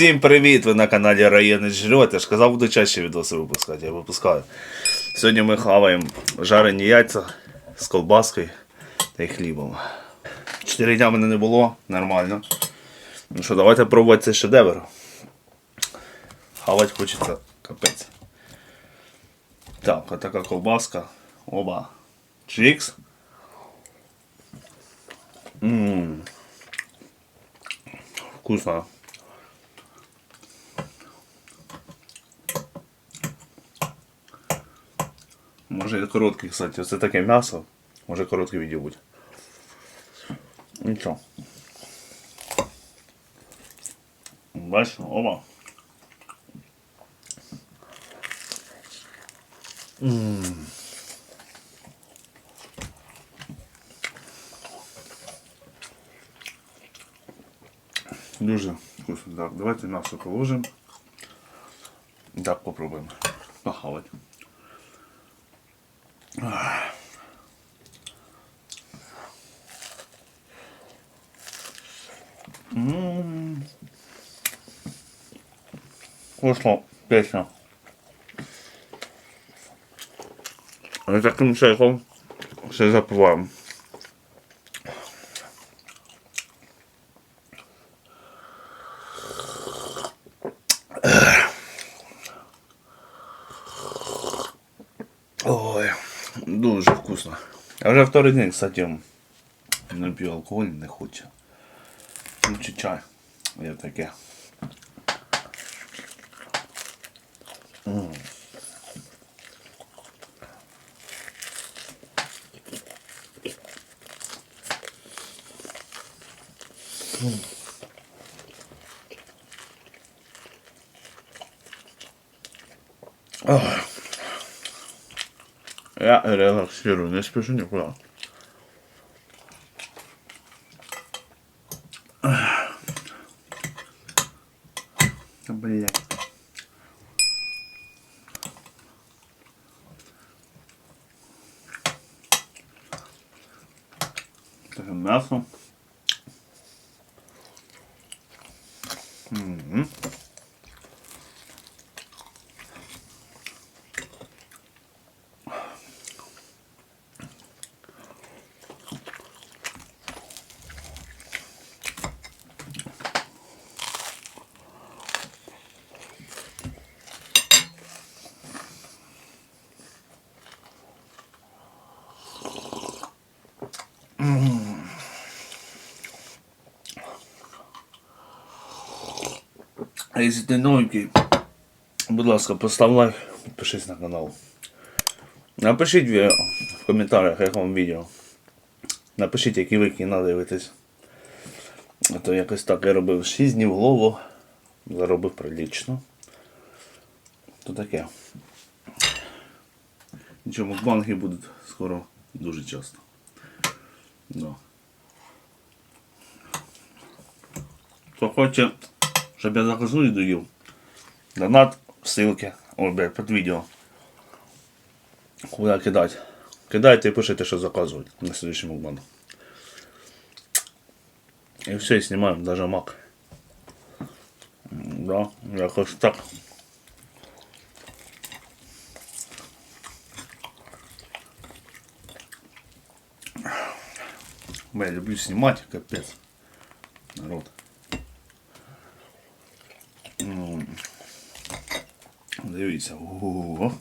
Всім привіт! Ви на каналі Райони Жрет. Я ж казав, буду чаще відоси випускати, я випускаю. Сьогодні ми хаваємо жарені яйця з колбаскою та й хлібом. Чотири дня мене не було, нормально. Ну що, давайте пробувати цей шедевр. Хавати хочеться капець. Так, отака колбаска. Оба. Чикс. Ммм. Вкусно. Може короткий, кстати, це таке м'ясо. Може коротке відео буде. Нічого. Бачиш, оба. Дуже вкусно. Так, давайте м'ясо положимо. Так, попробуємо. Похавати. М. Вкусно, песня. Таким чайком все запиваємо. Вкусно. Я вже второй день, кстати, не п'ю алкоголь, не хочу. Ну, чи чай. Я таке. М. Я релаксирую, не спешу никуда. Да, блядь. Таке м'ясо. Мгм. А якщо ти новенький, будь ласка, постав лайк, підпишись на канал. Напишіть в, коментарях, як вам відео. Напишіть, які ви кіно дивитесь. А то якось так я робив 6 днів голову. Заробив прилічно. То таке. Нічого, мукбанги будуть скоро дуже часто. Да. Хто хоче, щоб я заказну їду їв, донат, ссылки, ой, блядь, під відео. Куда кидати. Кидайте і пишите, що заказують на следующий мукбан. І все, і знімаємо, даже мак. Да, якось так. Бля, я люблю снимать, капец. Народ. М. Дивіться. Ого.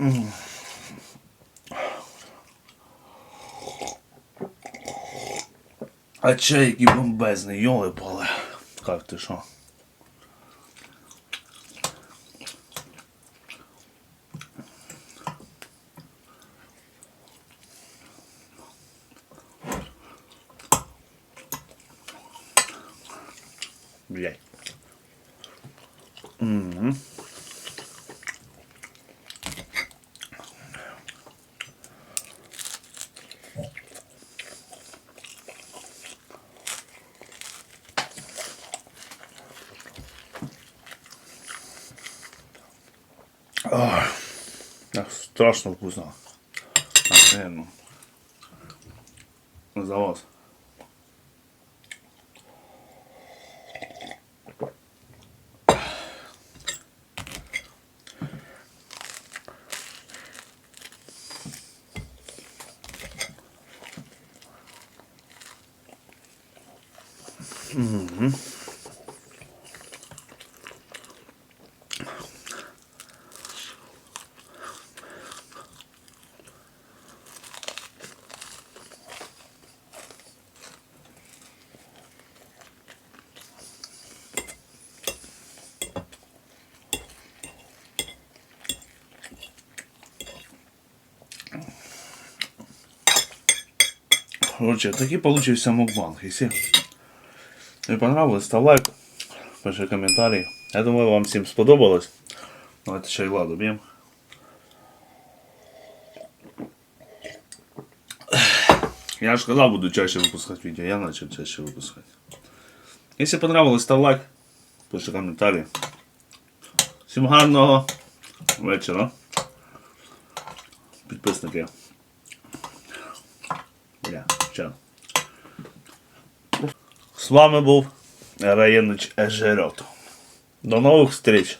М. А чай який бомбезний, йоли поле. Как ти що? Блять. Угу. Так страшно вкусно. Охрененно. За вас. Короче, такий получився мукбанг. Якщо не понравилось, став лайк, пиши коментарі. Я думаю, вам всім сподобалось. Давайте ще й ладу б'ємо. Я же сказал, буду чаще выпускать видео. Я начал чаще выпускать. Если понравилось, став лайк, пиши коментарі. Всім гарного вечора. Підписники. Чао. З вами був Раєнич Ежерот. До нових встреч!